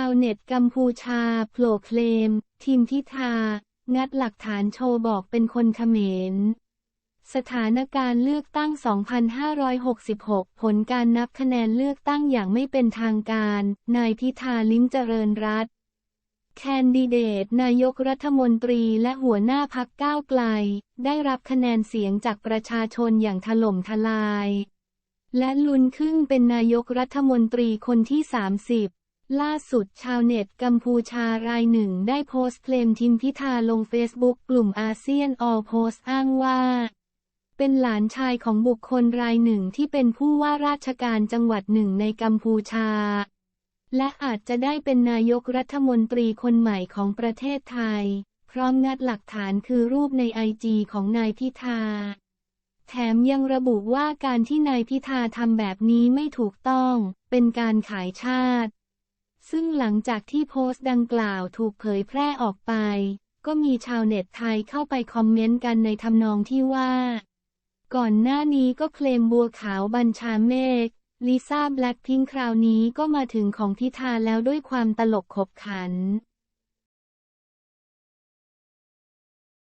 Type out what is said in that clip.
าวเน็ตกัมพูชาโผล่เคลม ทีมพิธา งัดหลักฐานโชว์บอกเป็นคนเขมร สถานการณ์เลือกตั้ง 2566 ผลการนับคะแนนเลือกตั้งอย่างไม่เป็นทางการ นายพิธาลิ้มเจริญรัตแคนดิเดต นายกรัฐมนตรีและหัวหน้าพักก้าวไกล ได้รับคะแนนเสียงจากประชาชนอย่างถล่มทลาย และลุนขึ้นเป็นนายกรัฐมนตรีคนที่ 30 ล่าสุดชาวเน็ตกัมพูชารายหนึ่งได้โพสต์เคลมทิมพิธาลงเฟซบุ๊กกลุ่มอาเซียนออลโพสอ้างว่า เป็นหลานชายของบุคคลรายหนึ่งที่เป็นผู้ว่าราชการจังหวัดหนึ่งในกัมพูชา และอาจจะได้เป็นนายกรัฐมนตรีคนใหม่ของประเทศไทย พร้อมงัดหลักฐานคือรูปในไอจีของนายพิธา แถมยังระบุว่าการที่นายพิธาทำแบบนี้ไม่ถูกต้อง เป็นการขายชาติ ซึ่งหลังจากที่โพสต์ดังกล่าวถูกเผยแพร่ออกไป ก็มีชาวเน็ตไทยเข้าไปคอมเมนต์กันในทำนองที่ว่า ก่อนหน้านี้ก็เคลมบัวขาวบัญชาเมฆลิซ่าแบล็คพิงค์คราวนี้ก็มาถึงของทิธาแล้วด้วยความตลกขบขัน